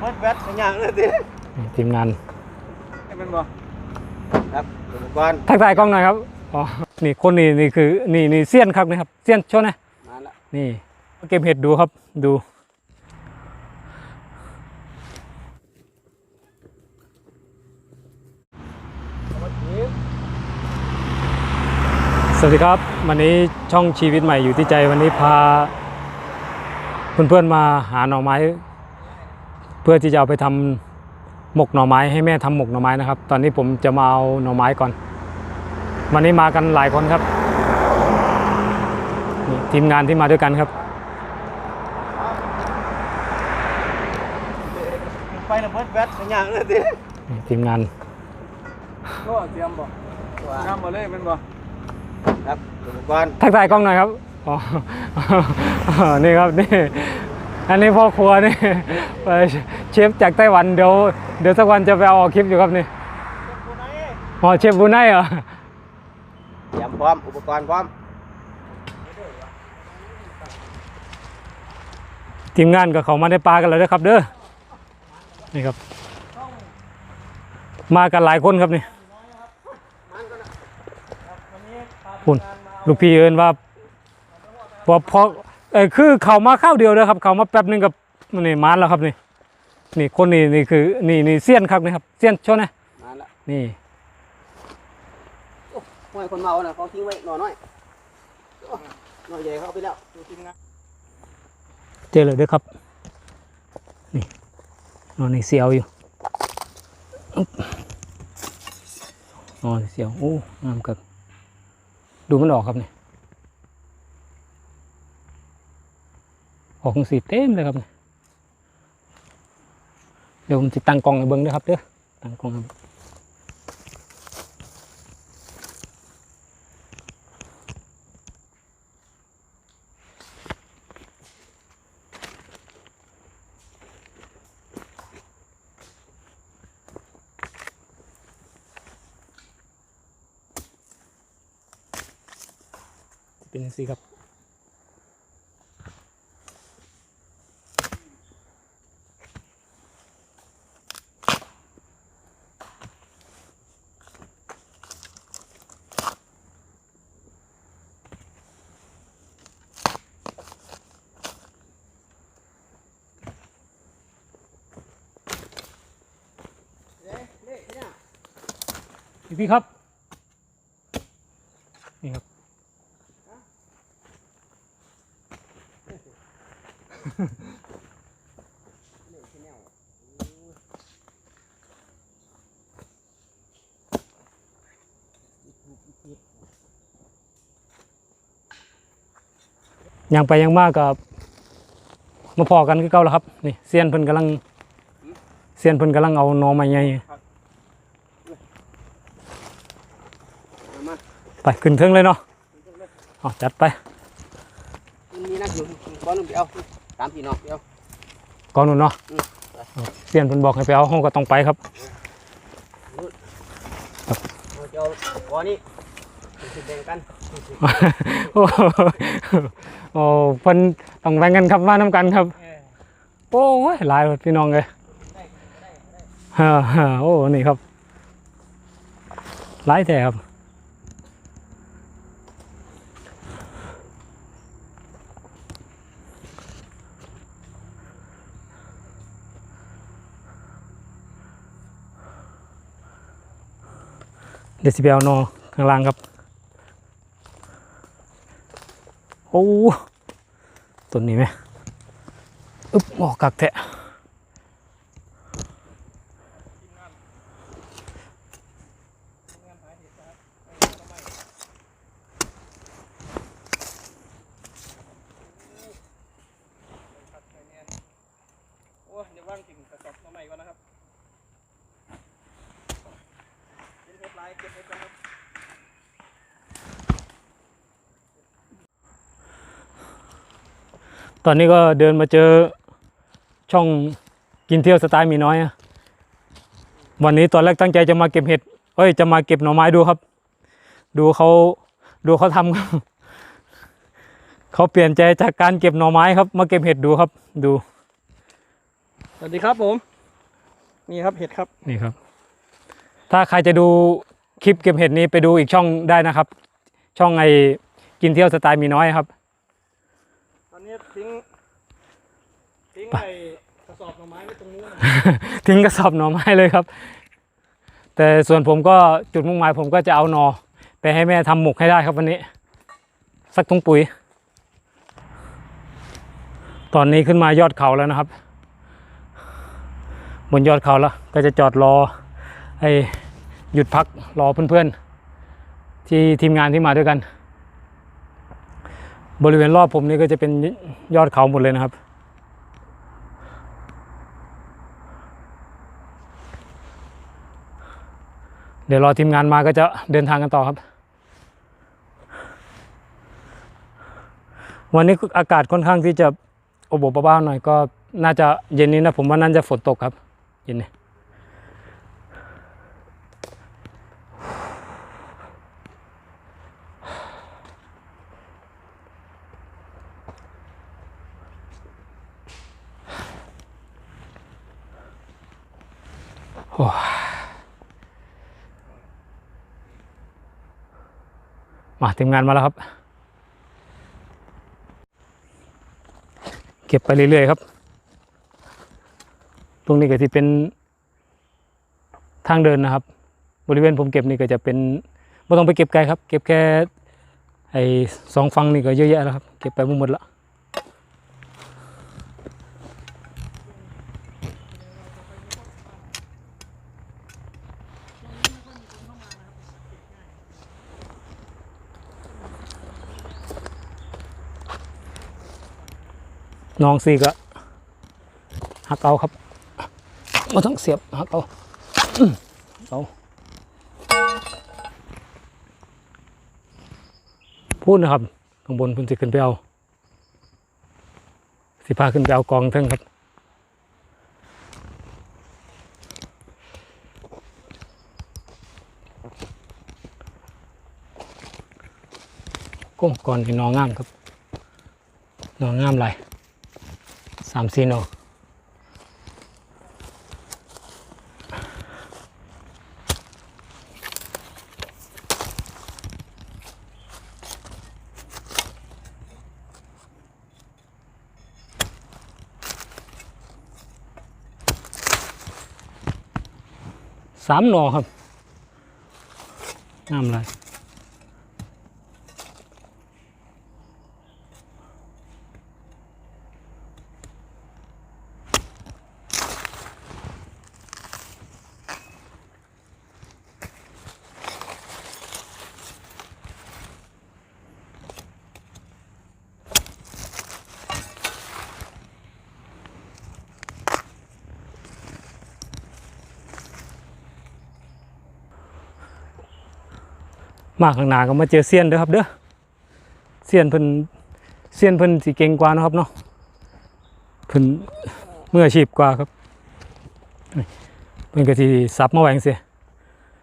เบิดแบตเป็นอย่างเลยสิทีมงานให้มันบ่ครับอุปกรณ์ทักทายกล้องหน่อยครับอ๋อนี่คนนี้นี่คือนี่นี่เซียนครับนะครับเซียนโชว์นะมาละนี่เก็บเห็ดดูครับดูสวัสดีครับ วันนี้ช่องชีวิตใหม่อยู่ที่ใจวันนี้พา เพื่อนๆมาหาหน่อไม้ เพื่อที่จะเอาไปทำหมกหน่อไม้ให้แม่ทำหมกหน่อไม้นะครับ ตอนนี้ผมจะมาเอาหน่อไม้ก่อน วันนี้มากันหลายคนครับนี่ทีมงานที่มาด้วยกันครับไปแล้วเบิดแบตเป็นอย่างเลยสินี่ทีมงานก็เตรียมบ่น้ำมาเลยมันบ่ครับอุปกรณ์ทักทายกล้องหน่อยครับอ๋อนี่ครับนี่ อันนี้พ่อครัวนี่เอ่อเชฟจากไต้หวันเดี๋ยวเดี๋ยวสักวันจะไปเอาออกคลิปอยู่ครับนี่อ๋อเชฟบูไนเหรอเตรียมพร้อม อุปกรณ์พร้อม ทีมงานกับเขามาในปลากันแล้วนะครับ เด้อนี่ครับ มากันหลายคนครับนี่คุณลูกพี่เอินว่าพอพอ เออคือเขามาข้าวเดียวเลยครับ เขามาแป๊บหนึงกับนี่มานแล้วครับนี่ นี่คนนี้นี่คือนี่นี่เซียนครับนี่ครับเซียนโชว์นะมาละนี่ห้วยคนเมาน่ะเขาทิ้งไว้หน่อยน้อยโอ้หน่อยใหญ่เขาเอาไปแล้วดูทีมงานเจอเลยเด้อครับ นี่นอนในเสียวอยู่อึ๊บนอนในเสียวโอ้งามครับดูมันออกครับนี่ ออกสีเต็มเลยครับ เดี๋ยวผมจะตั้งกล้องให้เบิ้งด้วยครับเด้อตั้งกล้องให้เบิ่งเป็นสีครับ พี่พี่ครับ นี่ครับ ยังไปยังมากกับมาพอกันคือเก่าแล้วครับ นี่เซียนเพิ่นกำลังเซียนเพิ่นกำลังเอานอมาใหญ่ เอามา ไป ขึ้นเทิงเลยเนาะเอาจัดไปมันมีนักอยู่บอลลูนไปเอาตามพี่น้องไปเอาก่อนนู่นเนาะอืมไปเอาเซียนเพิ่นบอกให้ไปเอาห้องก็ต้องไปครับเราจะเอาก้อนนี้สิแบ่งกันโอ้โหโอ้เพิ่นต้องแบ่งกันครับมาน้ำกันครับ โอ้ยหลายพี่น้องเลยฮ่าฮ่าโอ้นี่ครับหลายแท้ครับ เดซิเบลโนข้างล่างครับ โอ้ต้นนี้ไหมอึ๊บออกกักแทะ โอ้ยเดี๋ยวว่างกินกระสอบมาใหม่ก่อนนะครับเก็บเห็ดลายเก็บเห็ดกันครับ ตอนนี้ก็เดินมาเจอช่องกินเที่ยวสไตล์หมีน้อยอะวันนี้ตอนแรกตั้งใจจะมาเก็บเห็ด เอ้ย จะมาเก็บหน่อไม้ดูครับ ดูเขาดูเขาทำครับเขาเปลี่ยนใจจากการเก็บหน่อไม้ครับ มาเก็บเห็ดดูครับ ดู สวัสดีครับผม นี่ครับเห็ดครับ นี่ครับ ถ้าใครจะดู คลิปเก็บเห็ดนี้ไปดูอีกช่องได้นะครับ ช่องไอกินเที่ยวสไตล์มีน้อยครับ ตอนนี้ทิ้งทิ้งไปไอ้กระสอบหน่อไม้ไว้ตรงนู้นนะทิ้งกระสอบหน่อไม้เลยครับ แต่ส่วนผมก็จุดมุ่งหมายผมก็จะเอาหนอไปให้แม่ทำหมกให้ได้ครับวันนี้ สักถุงปุ๋ย ตอนนี้ขึ้นมายอดเขาแล้วนะครับ บนยอดเขาแล้วก็จะจอดรอไอ้ หยุดพักรอเพื่อนๆ ที่ทีมงานที่มาด้วยกัน บริเวณรอบผมนี่ก็จะเป็นยอดเขาหมดเลยนะครับ เดี๋ยวรอทีมงานมาก็จะเดินทางกันต่อครับ วันนี้อากาศค่อนข้างที่จะอบอบอ้าๆหน่อยก็น่าจะเย็นนี้นะผมว่าน่าจะฝนตกครับ เย็นนี้ อ้มาทีมงานมาแล้วครับ เก็บไปเรื่อยๆครับ ตรงนี้ก็ที่เป็นทางเดินนะครับ บริเวณผมเก็บนี่ก็จะเป็นไม่ต้องไปเก็บไกลครับ เก็บแค่ไอ้สองฟังนี่ก็เยอะแยะแล้วครับ เก็บไปหมดละ น้องสี่ก็หักเอาครับไม่ต้องเสียบหักเอาเอาพูดนะครับข้างบนคุณจะขึ้นไปเอา สิพาขึ้นไปเอากองเทั้งครับก้มก่อนที่นองงามครับนองงามหลาย สามสี่นสามหนอครับงามหลย มาข้างหน้าก็มาเจอเซียนเด้อครับเด้อเซียนเพิ่นเซียนเพิ่นสิเก่งกว่านะครับเนาะเพิ่นเมืออชีพกว่าครับเพิ่นก็สิสับมาแหวจั่งสิ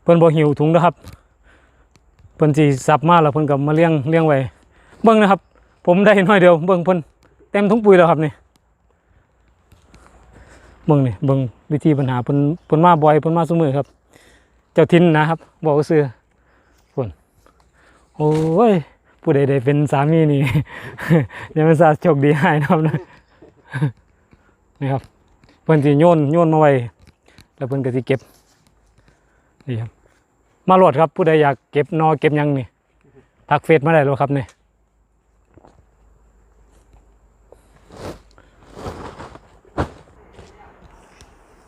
เพิ่นบ่หิวถุงนะครับเพิ่นสิสับมาแล้วเพิ่นก็มาเลี้ยงเลี้ยงไว้เบิ่งนะครับ ผมได้น้อยเดียวเบิ่งเพิ่นเต็มถุงปุ๋ยแล้วครับนี่เบิ่งนี่เบิ่งวิธีปัญหาเพิ่นเพิ่นมาบ่อยเพิ่นมาซุมื้อครับ เจ้าทินนะครับบอกซื่อ โอ้ย ผู้ใดได้เป็นสามีนี่ยังเป็นสาโชคดีให้นะครับนะนี่ครับเพิ่นสิโยนโยนมาไว้แล้วเพิ่นก็สิเก็บนี่ครับมาโหลดครับ ผู้ใดอยากเก็บนอเก็บยังนี่ทักเฟซมาได้เลยครับนี่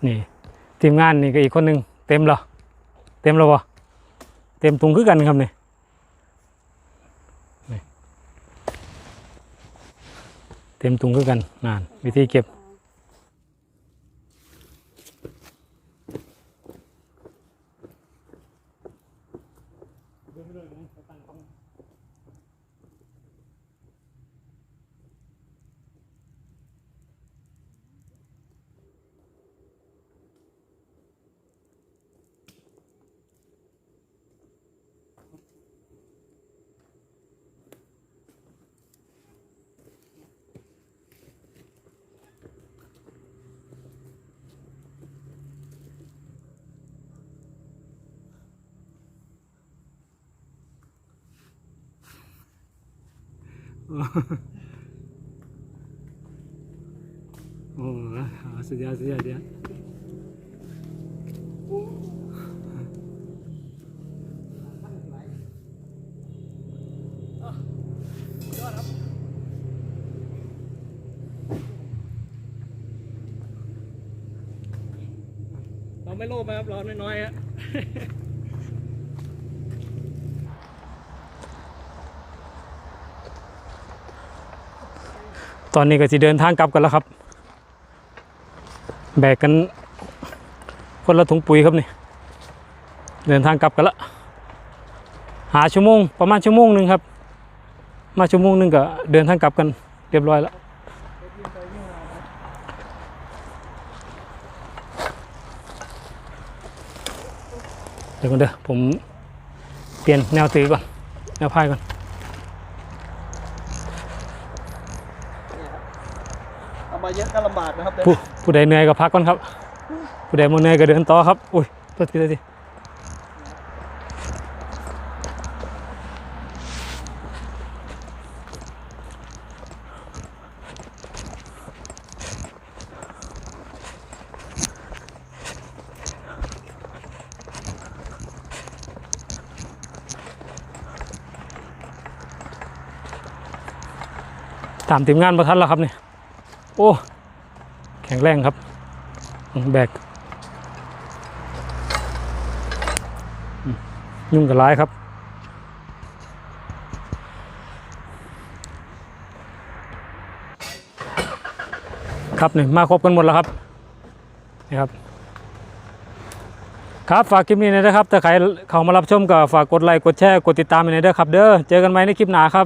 นี่ทีมงานนี่ก็อีกคนหนึ่งเต็มแล้วเต็มแล้ววะเต็มตุงคือกันครับนี่ เต็มตุงคือกันนานวิธีเก็บ โอ้เอาสุดยอดสุดยอดสุดยอดเราไม่โลภนะครับร้อนน้อยๆฮะ ตอนนี้ก็จะเดินทางกลับกันแล้วครับ แบกกัน คนละถุงปุ๋ยครับนี่ เดินทางกลับกันละ หาชั่วโมงประมาณชั่วโมงหนึ่งครับ มาชั่วโมงหนึ่งก็เดินทางกลับกันเรียบร้อยแล้วเดี๋ยวก่อนเด้อผมเปลี่ยนแนวตือก่อน แนวพายก่อน เอามาเยอะก็ลำบากนะครับผู้ผู้ใดเหนื่อยก็พักก่อนครับ ผู้ใดบ่เหนื่อยก็เดินต่อครับ อุ้ยตัวทีตัวทีตามทีมงานประทันแล้วครับเนี่ย โอ้ แข็งแรงครับ แบก ยุ่งกับร้ายครับครับนี่มาครบกันหมดแล้วครับนี่ครับ ครับฝากคลิปนี้หนอยนะครับถ้าใครเข้ามารับชมก็ฝากกดไลค์กดแชร์กดติดตามไปหน่อยเด้อครับ เด้อเจอกันใหม่ในคลิปหน้าครับ